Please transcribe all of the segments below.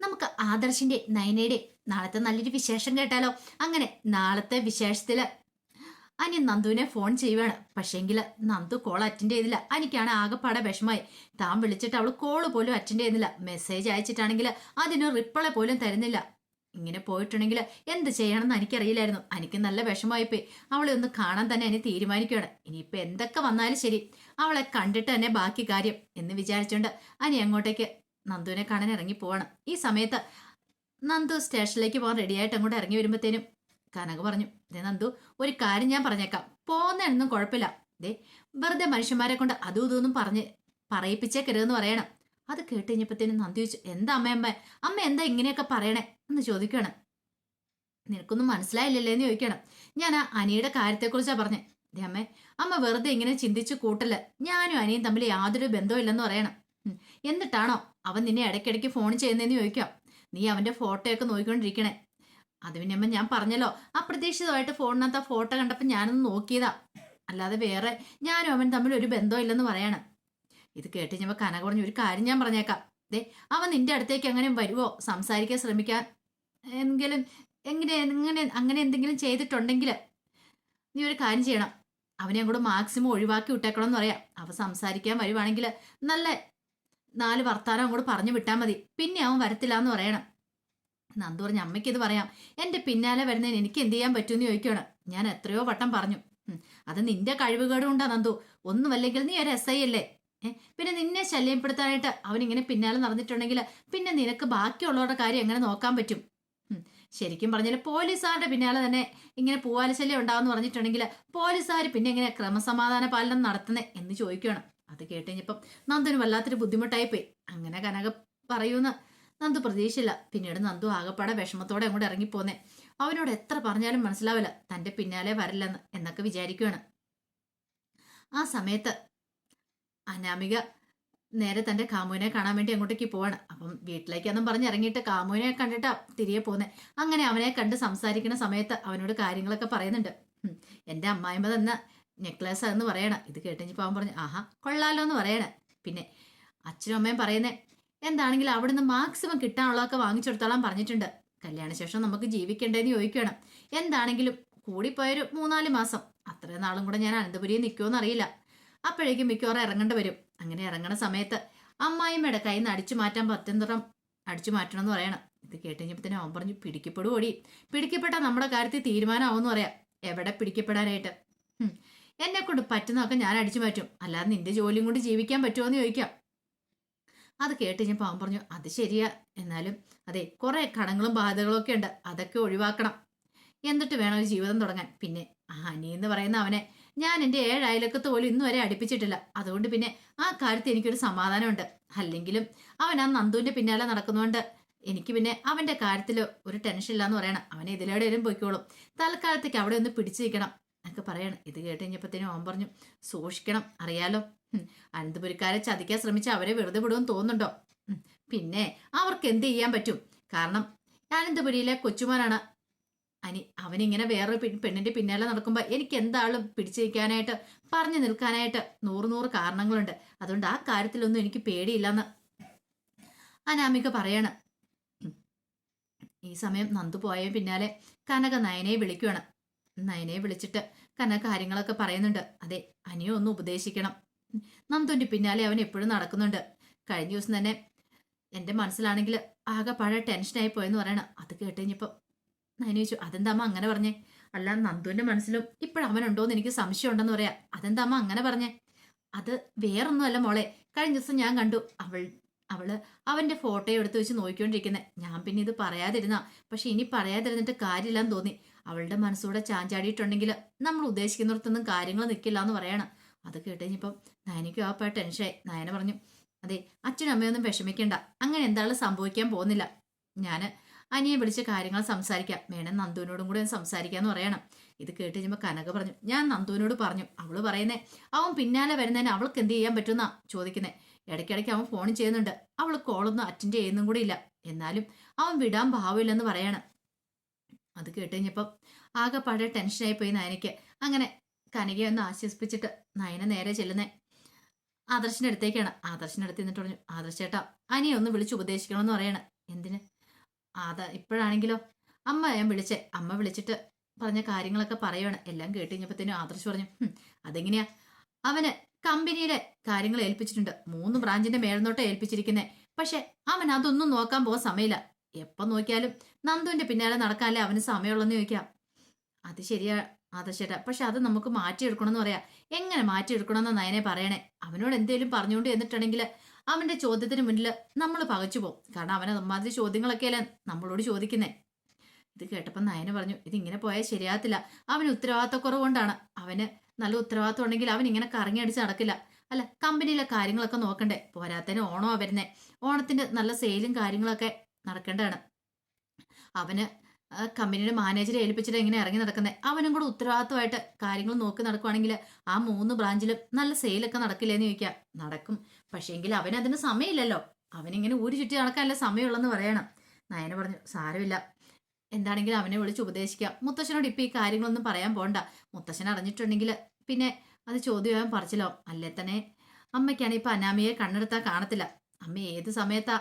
നമുക്ക് ആദർശിന്റെ നയനയുടെ നാളത്തെ നല്ലൊരു വിശേഷം കേട്ടാലോ? അങ്ങനെ നാളത്തെ വിശേഷത്തിൽ അനി നന്ദുവിനെ ഫോൺ ചെയ്യുവാണ്. പക്ഷേങ്കിൽ നന്ദു കോൾ അറ്റൻഡ് ചെയ്തില്ല. അനിക്കാണ് ആകെപ്പാടെ വിഷമായി താൻ വിളിച്ചിട്ട് അവൾ കോൾ പോലും അറ്റൻഡ് ചെയ്യുന്നില്ല. മെസ്സേജ് അയച്ചിട്ടാണെങ്കിൽ അതിന് റിപ്ലൈ പോലും തരുന്നില്ല. ഇങ്ങനെ പോയിട്ടുണ്ടെങ്കിൽ എന്ത് ചെയ്യണമെന്ന് എനിക്കറിയില്ലായിരുന്നു എനിക്ക് നല്ല വിഷമമായിപ്പോയി. അവളെ ഒന്ന് കാണാൻ തന്നെ എന്നെ തീരുമാനിക്കുകയാണ്. ഇനിയിപ്പോൾ എന്തൊക്കെ വന്നാലും ശരി. അവളെ കണ്ടിട്ട് തന്നെ ബാക്കി കാര്യം എന്ന് വിചാരിച്ചുകൊണ്ട് അനി അങ്ങോട്ടേക്ക് നന്ദുവിനെ കാണാൻ ഇറങ്ങി പോവാണ്. ഈ സമയത്ത് നന്ദു സ്റ്റേഷനിലേക്ക് പോകാൻ റെഡിയായിട്ട് അങ്ങോട്ട് ഇറങ്ങി വരുമ്പോഴത്തേനും കനക പറഞ്ഞു ദേ നന്ദു ഒരു കാര്യം ഞാൻ പറഞ്ഞേക്കാം. പോകുന്നതൊന്നും കുഴപ്പമില്ല. ദേ വെറുതെ മനുഷ്യന്മാരെ കൊണ്ട് അതും ഇതൊന്നും പറഞ്ഞ് പറയിപ്പിച്ചേക്കരുതെന്ന് പറയണം. അത് കേട്ട് കഴിഞ്ഞപ്പോഴത്തേനും നന്ദി ചോദിച്ചു എന്താ അമ്മയമ്മ അമ്മ? എന്താ ഇങ്ങനെയൊക്കെ പറയണേ? എന്ന് ചോദിക്കണം നിനക്കൊന്നും മനസ്സിലായില്ലല്ലേ? എന്ന് ചോദിക്കണം ഞാൻ ആ അനിയുടെ കാര്യത്തെക്കുറിച്ചാണ് പറഞ്ഞേ. ദേ അമ്മേ അമ്മ വെറുതെ ഇങ്ങനെ ചിന്തിച്ച് കൂട്ടല്ല ഞാനും അനിയും തമ്മിൽ യാതൊരു ബന്ധവും പറയണം. എന്നിട്ടാണോ അവൻ നിന്നെ ഇടയ്ക്കിടയ്ക്ക് ഫോൺ ചെയ്യുന്നതെന്ന് ചോദിക്കാം നീ അവന്റെ ഫോട്ടോയൊക്കെ നോക്കിക്കൊണ്ടിരിക്കണേ. അത് പിന്നെ ഞാൻ പറഞ്ഞല്ലോ. അപ്രതീക്ഷിതമായിട്ട് ഫോണിനകത്ത് ആ ഫോട്ടോ കണ്ടപ്പോൾ ഞാനൊന്ന് നോക്കിയതാ. അല്ലാതെ വേറെ ഞാനും അവൻ തമ്മിൽ ഒരു ബന്ധമില്ലെന്ന് പറയാണ്. ഇത് കേട്ട് കഴിഞ്ഞപ്പോൾ കന കുറഞ്ഞ ഒരു കാര്യം ഞാൻ പറഞ്ഞേക്കാം. ദേ അവൻ നിന്റെ അടുത്തേക്ക് അങ്ങനെ വരുവോ? സംസാരിക്കാൻ ശ്രമിക്കാൻ എങ്കിലും എങ്ങനെ എങ്ങനെ അങ്ങനെ എന്തെങ്കിലും ചെയ്തിട്ടുണ്ടെങ്കിൽ നീ ഒരു കാര്യം ചെയ്യണം. അവനെ അങ്ങോട്ട് മാക്സിമം ഒഴിവാക്കി വിട്ടേക്കണം എന്ന് പറയാം. അവ സംസാരിക്കാൻ വരുവാണെങ്കിൽ നല്ല നാല് വർത്താനം അങ്ങോട്ട് പറഞ്ഞു വിട്ടാൽ മതി. പിന്നെ അവൻ വരത്തില്ല എന്ന് പറയണം. നന്ദു പറഞ്ഞ അമ്മയ്ക്ക് ഇത് പറയാം. എന്റെ പിന്നാലെ വരുന്നതിന് എനിക്ക് എന്ത് ചെയ്യാൻ പറ്റുമെന്ന് ചോദിക്കുകയാണ്. ഞാൻ എത്രയോ വട്ടം പറഞ്ഞു. അത് നിന്റെ കഴിവുകേടും ഉണ്ടാ നന്ദു. ഒന്നുമല്ലെങ്കിൽ നീ ഒരു എസ് ഐ അല്ലേ? പിന്നെ നിന്നെ ശല്യപ്പെടുത്താനായിട്ട് അവൻ ഇങ്ങനെ പിന്നാലെ നടന്നിട്ടുണ്ടെങ്കിൽ പിന്നെ നിനക്ക് ബാക്കിയുള്ളവരുടെ കാര്യം എങ്ങനെ നോക്കാൻ പറ്റും? ശരിക്കും പറഞ്ഞാൽ പോലീസുകാരുടെ പിന്നാലെ തന്നെ ഇങ്ങനെ പൂവാലശല്യം ഉണ്ടാവെന്ന് പറഞ്ഞിട്ടുണ്ടെങ്കിൽ പോലീസുകാർ പിന്നെ എങ്ങനെ ക്രമസമാധാന പാലനം നടത്തുന്നേ എന്ന് ചോദിക്കുകയാണ്. അത് കേട്ട് കഴിഞ്ഞപ്പം വല്ലാത്തൊരു ബുദ്ധിമുട്ടായി പോയി അങ്ങനെ കനക പറയൂന്ന് നന്ദു പ്രതീക്ഷയില്ല. പിന്നീട് നന്ദു ആകപ്പാടെ വിഷമത്തോടെ അങ്ങോട്ട് ഇറങ്ങിപ്പോന്നെ. അവനോട് എത്ര പറഞ്ഞാലും മനസ്സിലാവില്ല. തന്റെ പിന്നാലെ വരില്ലെന്ന് എന്നൊക്കെ വിചാരിക്കുകയാണ് ആ സമയത്ത് അനാമിക നേരെ തന്റെ കാമുവിനെ കാണാൻ വേണ്ടി അങ്ങോട്ടേക്ക് പോവാണ്. അപ്പം വീട്ടിലേക്കൊന്നും പറഞ്ഞ് ഇറങ്ങിയിട്ട് കാമുവിനെ കണ്ടിട്ടാ തിരികെ പോന്നെ. അങ്ങനെ അവനെ കണ്ട് സംസാരിക്കുന്ന സമയത്ത് അവനോട് കാര്യങ്ങളൊക്കെ പറയുന്നുണ്ട്. എന്റെ അമ്മായിമ്മ തന്ന നെക്ലേസ് എന്ന് പറയണം. ഇത് കേട്ടുകഴിഞ്ഞപ്പോൾ അവൻ പറഞ്ഞു ആഹാ കൊള്ളാലോ എന്ന് പറയണേ. പിന്നെ അച്ഛനും അമ്മയും പറയുന്നേ എന്താണെങ്കിലും അവിടുന്ന് മാക്സിമം കിട്ടാനുള്ളതൊക്കെ വാങ്ങിച്ചെടുത്തോളാൻ പറഞ്ഞിട്ടുണ്ട്. കല്യാണ ശേഷം നമുക്ക് ജീവിക്കണ്ടേന്ന് ചോദിക്കണം എന്താണെങ്കിലും കൂടിപ്പോയൊരു മൂന്നാൽ മാസം. അത്രയും നാളും കൂടെ ഞാൻ അനന്തപുരിയിൽ നിൽക്കുമെന്ന് അറിയില്ല. അപ്പോഴേക്കും മിക്കവാറും ഇറങ്ങേണ്ടി വരും. അങ്ങനെ ഇറങ്ങണ സമയത്ത് അമ്മായിമ്മയുടെ കയ്യിൽ നിന്ന് അടിച്ചു മാറ്റാൻ പറ്റുന്നതും അടിച്ചു മാറ്റണം എന്ന് പറയണം. ഇത് കേട്ടുകഴിഞ്ഞപ്പോൾ അവൻ പറഞ്ഞു പിടിക്കപ്പെടുകൂടി പിടിക്കപ്പെട്ടാൽ നമ്മുടെ കാര്യത്തിൽ തീരുമാനമാവുമെന്ന് പറയാം. എവിടെ പിടിക്കപ്പെടാനായിട്ട്. എന്നെ കൊണ്ട് പറ്റുന്നതൊക്കെ ഞാൻ അടിച്ചു മാറ്റും. അല്ലാതെ നിന്റെ ജോലിയും കൊണ്ട് ജീവിക്കാൻ പറ്റുമോ എന്ന് ചോദിക്കാം. അത് കേട്ട് ഞാൻ പാവം പറഞ്ഞു അത് ശരിയാ. എന്നാലും അതെ കുറേ കടങ്ങളും ബാധകളും ഒക്കെ ഉണ്ട്. അതൊക്കെ ഒഴിവാക്കണം. എന്നിട്ട് വേണം ഒരു ജീവിതം തുടങ്ങാൻ. പിന്നെ ഹനി എന്ന് പറയുന്ന അവനെ ഞാൻ എന്റെ ഏഴ് അയലക്കത്ത് പോലും ഇന്നു വരെ അടുപ്പിച്ചിട്ടില്ല. അതുകൊണ്ട് പിന്നെ ആ കാര്യത്തിൽ എനിക്കൊരു സമാധാനമുണ്ട്. അല്ലെങ്കിലും അവൻ ആ നന്ദുവിന്റെ പിന്നാലെ നടക്കുന്നതുകൊണ്ട് എനിക്ക് പിന്നെ അവന്റെ കാര്യത്തിൽ ഒരു ടെൻഷൻ ഇല്ലാന്ന് പറയണം. അവനെ വരും പൊയ്ക്കോളും. തൽക്കാലത്തേക്ക് അവിടെ ഒന്ന് പിടിച്ചു നിൽക്കണം എന്നൊക്കെ പറയണം. ഇത് കേട്ട് കഴിഞ്ഞപ്പോഴത്തേനും അവൻ പറഞ്ഞു സൂക്ഷിക്കണം അറിയാലോ. അനന്തപുരിക്കാരെ ചതിക്കാൻ ശ്രമിച്ച അവരെ വെറുതെ വിടുമെന്ന് തോന്നുന്നുണ്ടോ? പിന്നെ അവർക്ക് എന്ത് ചെയ്യാൻ പറ്റും? കാരണം അനന്തപുരിയിലെ കൊച്ചുമോനാണ്. അനി അവനിങ്ങനെ വേറൊരു പെണ്ണിന്റെ പിന്നാലെ നടക്കുമ്പോൾ എനിക്ക് എന്താളും പിടിച്ചു നിൽക്കാനായിട്ട് പറഞ്ഞു നിൽക്കാനായിട്ട് നൂറ് നൂറ് കാരണങ്ങളുണ്ട്. അതുകൊണ്ട് ആ കാര്യത്തിലൊന്നും എനിക്ക് പേടിയില്ലെന്ന് അനാമിക പറയാണ്. ഈ സമയം നന്ദു പോയ പിന്നാലെ കനക നയനയെ വിളിക്കുകയാണ് നയനയെ വിളിച്ചിട്ട് കന കാര്യങ്ങളൊക്കെ പറയുന്നുണ്ട്. അതെ അനിയോ ഒന്ന് ഉപദേശിക്കണം. നന്ദുവിന്റെ പിന്നാലെ അവൻ എപ്പോഴും നടക്കുന്നുണ്ട്. കഴിഞ്ഞ ദിവസം തന്നെ എന്റെ മനസ്സിലാണെങ്കിൽ ആകെ പഴയ ടെൻഷനായി പോയെന്ന് പറയണം. അത് കേട്ട് കഴിഞ്ഞപ്പോൾ നയന ചോദിച്ചു അതെന്താ അമ്മ അങ്ങനെ പറഞ്ഞേ? അല്ല നന്ദുവിന്റെ മനസ്സിലും ഇപ്പോഴവനുണ്ടോയെന്ന് എനിക്ക് സംശയം ഉണ്ടെന്ന് പറയാം അതെന്താമ്മ അങ്ങനെ പറഞ്ഞേ? അത് വേറൊന്നുമല്ല മോളെ. കഴിഞ്ഞ ദിവസം ഞാൻ കണ്ടു. അവൾ അവൾ അവന്റെ ഫോട്ടോ എടുത്ത് വെച്ച് നോക്കിക്കൊണ്ടിരിക്കുന്നത് ഞാൻ പിന്നെ ഇത് പറയാതിരുന്ന. പക്ഷെ ഇനി പറയാതിരുന്നിട്ട് കാര്യമില്ലാന്ന് തോന്നി. അവളുടെ മനസ്സൂടെ ചാഞ്ചാടിയിട്ടുണ്ടെങ്കിൽ നമ്മൾ ഉദ്ദേശിക്കുന്നിടത്തൊന്നും കാര്യങ്ങൾ നിൽക്കില്ല എന്ന് പറയണം. അത് കേട്ടുകഴിഞ്ഞപ്പം നയനയ്ക്കും ആ പോയ ടെൻഷനായി നയന പറഞ്ഞു അതെ അച്ഛനും അമ്മയൊന്നും വിഷമിക്കണ്ട. അങ്ങനെ എന്താണ് സംഭവിക്കാൻ പോകുന്നില്ല. ഞാൻ അനിയെ വിളിച്ച കാര്യങ്ങൾ സംസാരിക്കാം. വേണം നന്ദുവിനോടും കൂടെ ഒന്ന് സംസാരിക്കാന്ന് പറയണം. ഇത് കേട്ട് കനക പറഞ്ഞു ഞാൻ നന്ദുവിനോട് പറഞ്ഞു. അവൾ പറയുന്നേ അവൻ പിന്നാലെ വരുന്നതിന് അവൾക്ക് എന്ത് ചെയ്യാൻ പറ്റുമെന്നാ ചോദിക്കുന്നേ. ഇടയ്ക്കിടയ്ക്ക് അവൻ ഫോൺ ചെയ്യുന്നുണ്ട്. അവൾ കോളൊന്നും അറ്റൻഡ് ചെയ്യുന്നും കൂടി ഇല്ല. എന്നാലും അവൻ വിടാൻ ഭാവമില്ലെന്ന് പറയണം. അത് കേട്ട് കഴിഞ്ഞപ്പം പഴയ ടെൻഷനായി പോയി നയനയ്ക്ക്. അങ്ങനെ കനകയെ ഒന്ന് ആശ്വസിപ്പിച്ചിട്ട് നയന നേരെ ചെല്ലുന്നേ. ആദർശിന്റെ അടുത്തേക്കാണ്. ആദർശിന്റെ അടുത്ത് നിന്നിട്ട് പറഞ്ഞു ആദർശേട്ടാ അനിയെ ഒന്ന് വിളിച്ച് ഉപദേശിക്കണമെന്ന് പറയണം. എന്തിന്? ആദ ഇപ്പോഴാണെങ്കിലോ. അമ്മ ഞാൻ വിളിച്ചേ. അമ്മ വിളിച്ചിട്ട് പറഞ്ഞ കാര്യങ്ങളൊക്കെ പറയുവാണ്. എല്ലാം കേട്ട് കഴിഞ്ഞപ്പോഴത്തേനും ആദർശ് പറഞ്ഞു "ഹും, അതെങ്ങനെയാ? അവന് കമ്പനിയിലെ കാര്യങ്ങൾ ഏൽപ്പിച്ചിട്ടുണ്ട്. മൂന്ന് ബ്രാഞ്ചിന്റെ മേൽനോട്ടം ഏൽപ്പിച്ചിരിക്കുന്നേ. പക്ഷെ അവൻ അതൊന്നും നോക്കാൻ പോകാൻ സമയമില്ല. എപ്പം നോക്കിയാലും നന്ദുവിന്റെ പിന്നാലെ നടക്കാനല്ലേ അവന് സമയമുള്ളെന്ന് ചോദിക്കാം. അത് ശരിയാ ആദർശേട്ടാ പക്ഷെ അത് നമുക്ക് മാറ്റിയെടുക്കണമെന്ന് പറയാം. എങ്ങനെ മാറ്റിയെടുക്കണമെന്ന് നയനെ പറയണേ? അവനോട് എന്തേലും പറഞ്ഞുകൊണ്ട് എന്നിട്ടുണ്ടെങ്കിൽ അവന്റെ ചോദ്യത്തിന് മുന്നിൽ നമ്മൾ പകച്ചു പോകും കാരണം അവനെ അമ്മാതിരി ചോദ്യങ്ങളൊക്കെയല്ലേ നമ്മളോട് ചോദിക്കുന്നേ. ഇത് കേട്ടപ്പോൾ നയന പറഞ്ഞു ഇതിങ്ങനെ പോയാൽ ശരിയാകത്തില്ല. അവന് ഉത്തരവാദിത്തക്കുറവുകൊണ്ടാണ്. അവന് നല്ല ഉത്തരവാദിത്തം ഉണ്ടെങ്കിൽ അവൻ ഇങ്ങനെ കറങ്ങി അടിച്ച് നടക്കില്ല. അല്ല കമ്പനിയിലെ കാര്യങ്ങളൊക്കെ നോക്കണ്ടേ? പോരാത്തതിന് ഓണോ വരുന്നേ. ഓണത്തിന്റെ നല്ല സെയിലും കാര്യങ്ങളൊക്കെ നടക്കേണ്ടതാണ്. അവന് കമ്പനിയുടെ മാനേജറെ ഏൽപ്പിച്ചിട്ട് എങ്ങനെ ഇറങ്ങി നടക്കുന്നത് അവനും കൂടെ ഉത്തരവാദിത്തമായിട്ട് കാര്യങ്ങൾ നോക്കി നടക്കുവാണെങ്കിൽ ആ മൂന്ന് ബ്രാഞ്ചിലും നല്ല സെയിലൊക്കെ നടക്കില്ലേന്ന് ചോദിക്കാം. നടക്കും. പക്ഷേങ്കിൽ അവന് അതിന് സമയമില്ലല്ലോ. അവനിങ്ങനെ ഊരി ചുറ്റി നടക്കാനല്ല സമയമുള്ളെന്ന് പറയണം. നയന പറഞ്ഞു സാരമില്ല. എന്താണെങ്കിലും അവനെ വിളിച്ച് ഉപദേശിക്കാം. മുത്തശ്ശനോട് ഇപ്പം ഈ കാര്യങ്ങളൊന്നും പറയാൻ പോണ്ട. മുത്തശ്ശൻ അറിഞ്ഞിട്ടുണ്ടെങ്കിൽ പിന്നെ അത് ചോദ്യം പറിച്ചല്ലോ അല്ലേ തന്നെ അമ്മയ്ക്കാണ് ഇപ്പം അനാമിയെ കണ്ണെടുത്താൽ കാണത്തില്ല. അമ്മ ഏത് സമയത്താ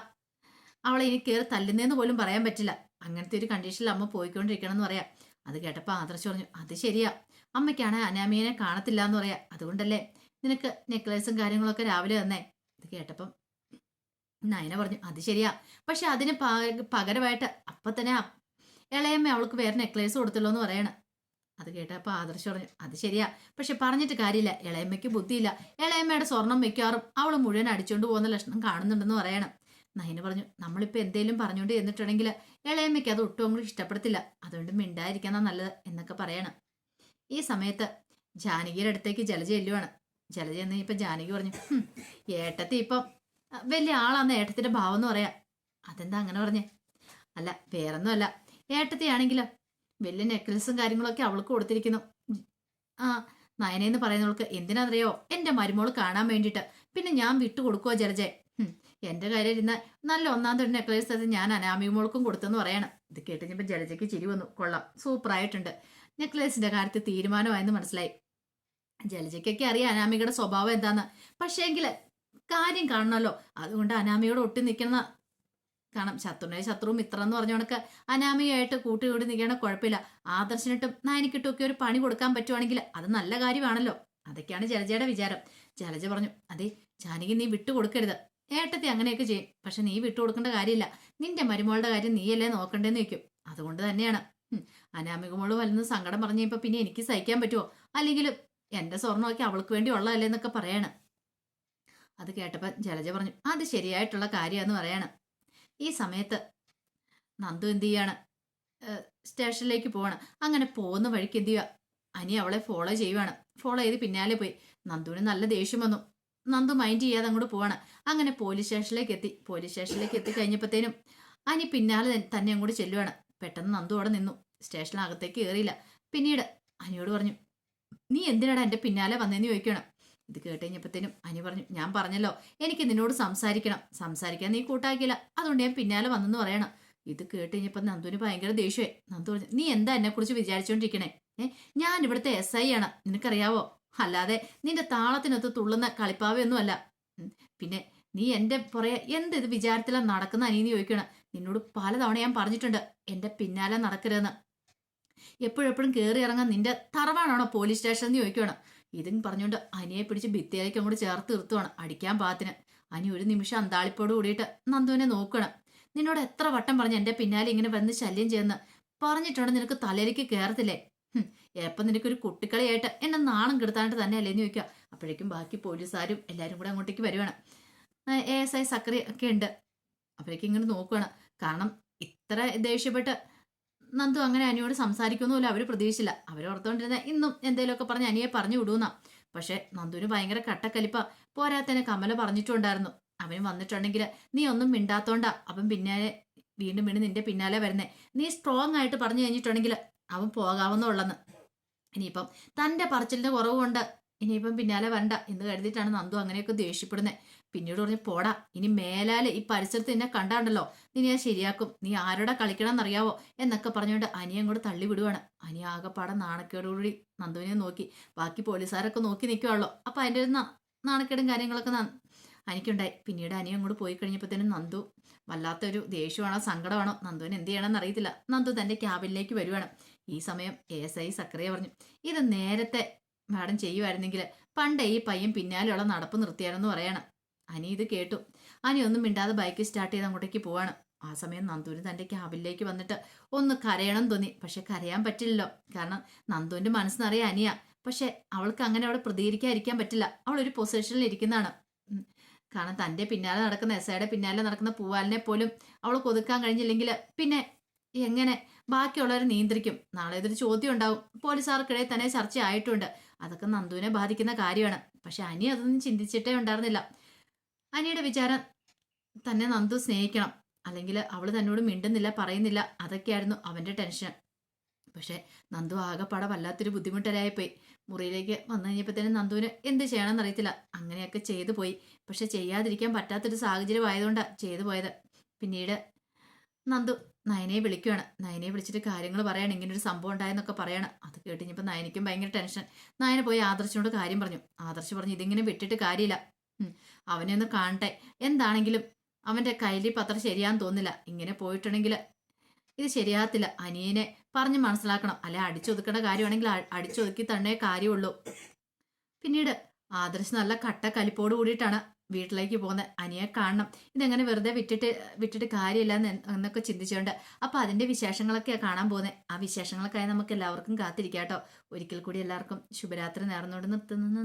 അവളെ ഇനി കയറി തല്ലുന്നതെന്ന് പോലും പറയാൻ പറ്റില്ല. അങ്ങനത്തെ ഒരു കണ്ടീഷനിൽ അമ്മ പോയിക്കൊണ്ടിരിക്കണം എന്ന് പറയാം. അത് കേട്ടപ്പോൾ ആദർശ് പറഞ്ഞു അത് ശരിയാ. അമ്മയ്ക്കാണ് അനാമിയനെ കാണത്തില്ല എന്ന് പറയാം. അതുകൊണ്ടല്ലേ നിനക്ക് നെക്ലേസും കാര്യങ്ങളൊക്കെ രാവിലെ തന്നേ? ഇത് കേട്ടപ്പം നയന പറഞ്ഞു അത് ശരിയാ. പക്ഷെ അതിന് പകരമായിട്ട് അപ്പം തന്നെ ഇളയമ്മ അവൾക്ക് വേറെ നെക്ലേസ് കൊടുത്തല്ലോ എന്ന് പറയണം. അത് കേട്ടപ്പോൾ ആദർശ് പറഞ്ഞു അത് ശരിയാ. പക്ഷെ പറഞ്ഞിട്ട് കാര്യമില്ല. ഇളയമ്മയ്ക്ക് ബുദ്ധിയില്ല. ഇളയമ്മയുടെ സ്വർണം വെക്കാറും അവൾ മുഴുവൻ അടിച്ചുകൊണ്ട് പോകുന്ന ലക്ഷണം കാണുന്നുണ്ടെന്ന് പറയണം. നയന് പറഞ്ഞു നമ്മളിപ്പോൾ എന്തേലും പറഞ്ഞുകൊണ്ട് ചെന്നിട്ടുണ്ടെങ്കിൽ ഇളയമ്മയ്ക്ക് അത് ഒട്ടും അങ്ങോട്ട് ഇഷ്ടപ്പെടത്തില്ല. അതുകൊണ്ട് മിണ്ടായിരിക്കുന്ന നല്ലത് എന്നൊക്കെ പറയണം. ഈ സമയത്ത് ജാനകിയുടെ അടുത്തേക്ക് ജലജ ചെല്ലുവാണ്. ജലജ എന്ന് ഇപ്പം ജാനകി പറഞ്ഞു "ഹും, ഏട്ടത്തി ഇപ്പം വലിയ ആളാന്ന് ഏട്ടത്തിന്റെ ഭാവം എന്ന് പറയാം. അതെന്താ അങ്ങനെ പറഞ്ഞേ? അല്ല വേറൊന്നും അല്ല. ഏട്ടത്തിയാണെങ്കിലോ വലിയ നെക്ലസും കാര്യങ്ങളൊക്കെ അവൾക്ക് കൊടുത്തിരിക്കുന്നു. ആ നയനെന്ന് പറയുന്നവൾക്ക് എന്തിനാണെന്നറിയോ എന്റെ മരുമോൾ കാണാൻ വേണ്ടിയിട്ട്. പിന്നെ ഞാൻ വിട്ടു കൊടുക്കുവോ ജലജെ? എന്റെ കാര്യം ഇരുന്ന നല്ല ഒന്നാം തൊട്ട് നെക്ലേസ് അത് ഞാൻ അനാമി മോൾക്കും കൊടുത്തെന്ന് പറയണം. ഇത് കേട്ട് കഴിഞ്ഞപ്പോൾ ജലജയ്ക്ക് ചിരി വന്നു. കൊള്ളാം. സൂപ്പറായിട്ടുണ്ട് നെക്ലേസിന്റെ കാര്യത്തിൽ തീരുമാനമായെന്ന് മനസ്സിലായി. ജലജയ്ക്കൊക്കെ അറിയാം അനാമികയുടെ സ്വഭാവം എന്താന്ന്. പക്ഷേങ്കിൽ കാര്യം കാണണമല്ലോ അതുകൊണ്ട് അനാമിയോട് ഒട്ടി നിൽക്കുന്ന കാരണം ശത്രുവിനെ ശത്രു മിത്രം എന്ന് പറഞ്ഞ കണക്ക് അനാമികയായിട്ട് കൂട്ടുകൂടി നിൽക്കണ കുഴപ്പമില്ല. ആദർശനിട്ടും നായനിക്കിട്ടും ഒക്കെ ഒരു പണി കൊടുക്കാൻ പറ്റുവാണെങ്കിൽ അത് നല്ല കാര്യമാണല്ലോ. അതൊക്കെയാണ് ജലജയുടെ വിചാരം. ജലജ പറഞ്ഞു അതെ ജാനകി നീ വിട്ടു കൊടുക്കരുത് ഏട്ടത്തി അങ്ങനെയൊക്കെ ചെയ്യും. പക്ഷെ നീ വിട്ടു കൊടുക്കേണ്ട കാര്യമില്ല. നിന്റെ മരുമോളുടെ കാര്യം നീയല്ലേ നോക്കണ്ടേന്ന് വെക്കും അതുകൊണ്ട് തന്നെയാണ്. അനാമിക മോൾ വലുന്ന് സങ്കടം പറഞ്ഞപ്പോ പിന്നെ എനിക്ക് സഹിക്കാൻ പറ്റുമോ അല്ലെങ്കിൽ എന്റെ സ്വർണമൊക്കെ അവൾക്ക് വേണ്ടി ഉള്ളതല്ലേ എന്നൊക്കെ പറയാണ്. അത് കേട്ടപ്പോൾ ജലജ പറഞ്ഞു അത് ശരിയായിട്ടുള്ള കാര്യമാന്ന് പറയാണ്. ഈ സമയത്ത് നന്ദു എന്ത് ചെയ്യാണ്? സ്റ്റേഷനിലേക്ക് പോവാണ്. അങ്ങനെ പോകുന്ന വഴിക്ക് എന്ത് ചെയ്യുക അനി അവളെ ഫോളോ ചെയ്യുവാണ്. ഫോളോ ചെയ്ത് പിന്നാലെ പോയി. നന്ദുവിന് നല്ല ദേഷ്യം വന്നു. നന്ദു മൈൻഡ് ചെയ്യാതെ അങ്ങോട്ട് പോവാണ്. അങ്ങനെ പോലീസ് സ്റ്റേഷനിലേക്ക് എത്തി. പോലീസ് സ്റ്റേഷനിലേക്ക് എത്തി കഴിഞ്ഞപ്പോഴത്തേനും അനി പിന്നാലെ തന്നെ- അങ്ങോട്ട് ചെല്ലുവാണ്. പെട്ടെന്ന് നന്ദു അവിടെ നിന്നു. സ്റ്റേഷനകത്തേക്ക് കയറിയില്ല പിന്നീട് അനിയോട് പറഞ്ഞു നീ എന്തിനാടാ എന്റെ പിന്നാലെ വന്നേന്ന് ചോദിക്കണം ഇത് കേട്ട് കഴിഞ്ഞപ്പോഴത്തേനും അനി പറഞ്ഞു ഞാൻ പറഞ്ഞല്ലോ എനിക്ക് നിന്നോട് സംസാരിക്കണം. സംസാരിക്കാൻ നീ കൂട്ടാക്കിയില്ല. അതുകൊണ്ട് ഞാൻ പിന്നാലെ വന്നെന്ന് പറയണം. ഇത് കേട്ട് കഴിഞ്ഞപ്പോൾ നന്ദുവിന് ഭയങ്കര ദേഷ്യമായി നന്ദു പറഞ്ഞു നീ എന്താ എന്നെക്കുറിച്ച് കുറിച്ച് ഏഹ് ഞാൻ ഇവിടുത്തെ എസ് ഐ ആണ് നിനക്കറിയാവോ? അല്ലാതെ നിന്റെ താളത്തിനൊത്ത് തുള്ളുന്ന കളിപ്പാവയൊന്നുമല്ല. പിന്നെ നീ എന്റെ പുറകെ എന്ത് ഇത് വിചാരത്തിലാണ് നടക്കുന്ന അനീന്ന് ചോദിക്കണം? നിന്നോട് പലതവണ ഞാൻ പറഞ്ഞിട്ടുണ്ട് എന്റെ പിന്നാലെ നടക്കരുതെന്ന്. എപ്പോഴെപ്പോഴും കയറി ഇറങ്ങാൻ നിന്റെ തറവാണാണോ പോലീസ് സ്റ്റേഷൻ എന്ന് ചോദിക്കണം ഇതും പറഞ്ഞുകൊണ്ട് അനിയെ പിടിച്ച് ഭിത്തിയിലേക്ക് അങ്ങോട്ട് ചേർത്ത് നിർത്തുവാണ് അടിക്കാൻ പാത്തിന് അനി ഒരു നിമിഷം അന്താളിപ്പോട് കൂടിയിട്ട് നന്ദുവിനെ നോക്കണം നിന്നോട് എത്ര വട്ടം പറഞ്ഞ് എന്റെ പിന്നാലെ ഇങ്ങനെ വന്ന് ശല്യം ചെയ്യുന്ന? പറഞ്ഞിട്ടുണ്ട് നിനക്ക് തലയിലേക്ക് കയറത്തില്ലേ എപ്പം നിനക്കൊരു കുട്ടിക്കളിയായിട്ട് എന്നെ നാണം കെടുത്താണ്ട് തന്നെ അല്ലേന്ന് ചോദിക്കുക. അപ്പോഴേക്കും ബാക്കി പോലീസുകാരും എല്ലാവരും കൂടെ അങ്ങോട്ടേക്ക് വരുവാണ്. എ എസ് ഐ സക്രി ഒക്കെ ഉണ്ട്. അപ്പോഴേക്കും ഇങ്ങനെ നോക്കുവാണ്. കാരണം ഇത്ര ദേഷ്യപ്പെട്ട് നന്ദു അങ്ങനെ അനിയോട് സംസാരിക്കുന്നുമില്ല. അവർ പ്രതീക്ഷിച്ചില്ല. അവരോർത്തോണ്ടിരുന്ന ഇന്നും എന്തെങ്കിലുമൊക്കെ പറഞ്ഞ് അനിയെ പറഞ്ഞു വിടൂന്നാ പക്ഷെ നന്ദുവിന് ഭയങ്കര കട്ടക്കലിപ്പ. പോരാത്തന്നെ കമല പറഞ്ഞിട്ടുണ്ടായിരുന്നു. അവന് വന്നിട്ടുണ്ടെങ്കിൽ നീ ഒന്നും മിണ്ടാത്തോണ്ടാ. അവൻ പിന്നാലെ വീണ്ടും വീണ്ടും നിന്റെ പിന്നാലെ വരുന്നേ. നീ സ്ട്രോങ് ആയിട്ട് പറഞ്ഞു കഴിഞ്ഞിട്ടുണ്ടെങ്കിൽ അവൻ പോകാവുന്നുള്ളെന്ന് ഇനിയിപ്പം തന്റെ പറച്ചിലിന്റെ കുറവ് കൊണ്ട് ഇനിയിപ്പം പിന്നാലെ വരണ്ട എന്ന് കരുതിയിട്ടാണ് നന്ദു അങ്ങനെയൊക്കെ ദേഷ്യപ്പെടുന്നത് പിന്നീട് പറഞ്ഞ് പോടാ ഇനി മേലാൽ ഈ പരിസരത്ത് നിന്നെ കണ്ടാണ്ടല്ലോ. നീ ഞാൻ ശരിയാക്കും. നീ ആരോടെ കളിക്കണം എന്നറിയാവോ എന്നൊക്കെ പറഞ്ഞുകൊണ്ട് അനിയെ അങ്ങോട്ട് തള്ളി വിടുവാണ്. അനി ആകെപ്പാടെ നാണക്കേടോടുകൂടി നന്ദുവിനെ നോക്കി. ബാക്കി പോലീസുകാരൊക്കെ നോക്കി നിൽക്കുവാണല്ലോ അപ്പം അതിന്റെ ഒരു നാണക്കേടും കാര്യങ്ങളൊക്കെ അനിക്കുണ്ടായി. പിന്നീട് അനിയും അങ്ങോട്ട് പോയി കഴിഞ്ഞപ്പോഴത്തേനും നന്ദു വല്ലാത്തൊരു ദേഷ്യമാണോ സങ്കടമാണോ? നന്ദുവിന് എന്ത് ചെയ്യണമെന്ന് അറിയത്തില്ല നന്ദു തന്റെ ക്യാബിനിലേക്ക് വരുവാണ്. ഈ സമയം എസ് ഐ സക്രിയ പറഞ്ഞു. ഇത് നേരത്തെ മാഡം ചെയ്യുമായിരുന്നെങ്കിൽ പണ്ട് ഈ പയ്യൻ പിന്നാലെയുള്ള നടപ്പ് നിർത്തിയാണെന്ന് പറയണം. അനി ഇത് കേട്ടു. അനി ഒന്നും മിണ്ടാതെ ബൈക്ക് സ്റ്റാർട്ട് ചെയ്ത് അങ്ങോട്ടേക്ക് പോവാണ്. ആ സമയം നന്ദുവിന് തന്റെ ക്യാബിലേക്ക് വന്നിട്ട് ഒന്ന് കരയണം തോന്നി. പക്ഷെ കരയാൻ പറ്റില്ലല്ലോ. കാരണം നന്ദുവിന്റെ മനസ്സിനറിയാം അനിയ. പക്ഷെ അവൾക്ക് അങ്ങനെ അവിടെ പ്രതികരിക്കാതിരിക്കാൻ പറ്റില്ല. അവൾ ഒരു പൊസിഷനിൽ ഇരിക്കുന്നതാണ്. കാരണം തന്റെ പിന്നാലെ നടക്കുന്ന എസ് ഐയുടെ പിന്നാലെ നടക്കുന്ന പൂവാലിനെ പോലും അവൾ കൊതുക്കാൻ കഴിഞ്ഞില്ലെങ്കിൽ പിന്നെ എങ്ങനെ? ബാക്കിയുള്ളവരെ നിയന്ത്രിക്കും. നാളെ ഇതൊരു ചോദ്യം ഉണ്ടാവും. പോലീസുകാർക്കിടയിൽ തന്നെ ചർച്ച ആയിട്ടുണ്ട് അതൊക്കെ നന്ദുവിനെ ബാധിക്കുന്ന കാര്യമാണ്. പക്ഷെ അനി അതൊന്നും ചിന്തിച്ചിട്ടേ ഉണ്ടായിരുന്നില്ല. അനിയുടെ വിചാരം തന്നെ നന്ദു സ്നേഹിക്കണം. അല്ലെങ്കിൽ അവൾ തന്നോട് മിണ്ടുന്നില്ല പറയുന്നില്ല. അതൊക്കെയായിരുന്നു അവന്റെ ടെൻഷൻ. പക്ഷെ നന്ദു ആകെപ്പാടെ വല്ലാത്തൊരു ബുദ്ധിമുട്ടരായിപ്പോയി മുറിയിലേക്ക് വന്നു കഴിഞ്ഞപ്പോഴത്തേനും നന്ദുവിന് എന്ത് ചെയ്യണമെന്ന് അറിയത്തില്ല അങ്ങനെയൊക്കെ ചെയ്തു പോയി. പക്ഷെ ചെയ്യാതിരിക്കാൻ പറ്റാത്തൊരു സാഹചര്യം ആയതുകൊണ്ടാണ് ചെയ്തു പോയത്. പിന്നീട് നന്ദു നയനയെ വിളിക്കുകയാണ് നയനയെ വിളിച്ചിട്ട് കാര്യങ്ങൾ പറയാണ്. ഇങ്ങനെ ഒരു സംഭവം ഉണ്ടായെന്നൊക്കെ പറയാണ്. അത് കേട്ട് ഇനിയിപ്പോൾ നയനയ്ക്കും ഭയങ്കര ടെൻഷൻ. നയന പോയി ആദർശിനോട് കാര്യം പറഞ്ഞു. ആദർശ് പറഞ്ഞു ഇതിങ്ങനെ വിട്ടിട്ട് കാര്യമില്ല. അവനെ ഒന്ന് കാണട്ടെ. എന്താണെങ്കിലും അവന്റെ കയ്യിൽ പത്രം ശരിയാന്ന് തോന്നില്ല ഇങ്ങനെ പോയിട്ടുണ്ടെങ്കിൽ ഇത് ശരിയാകത്തില്ല. അനിയനെ പറഞ്ഞ് മനസ്സിലാക്കണം. അല്ലെ അടിച്ചൊതുക്കേണ്ട കാര്യമാണെങ്കിൽ അടിച്ചൊതുക്കി തന്നെ കാര്യമുള്ളൂ. പിന്നീട് ആദർശ് നല്ല കട്ട കലിപ്പോട് കൂടിയിട്ടാണ് വീട്ടിലേക്ക് പോകുന്ന അനിയെ കാണണം. ഇതെങ്ങനെ വെറുതെ വിട്ടിട്ട് വിട്ടിട്ട് കാര്യമില്ല എന്നൊക്കെ ചിന്തിച്ചുകൊണ്ട് അപ്പൊ അതിന്റെ വിശേഷങ്ങളൊക്കെ കാണാൻ പോകുന്നത് ആ വിശേഷങ്ങൾക്കായി നമുക്ക് എല്ലാവർക്കും കാത്തിരിക്കാം കേട്ടോ ഒരിക്കൽ കൂടി എല്ലാവർക്കും ശുഭരാത്രി നേർന്നുകൊണ്ട് നിർത്തുന്നു.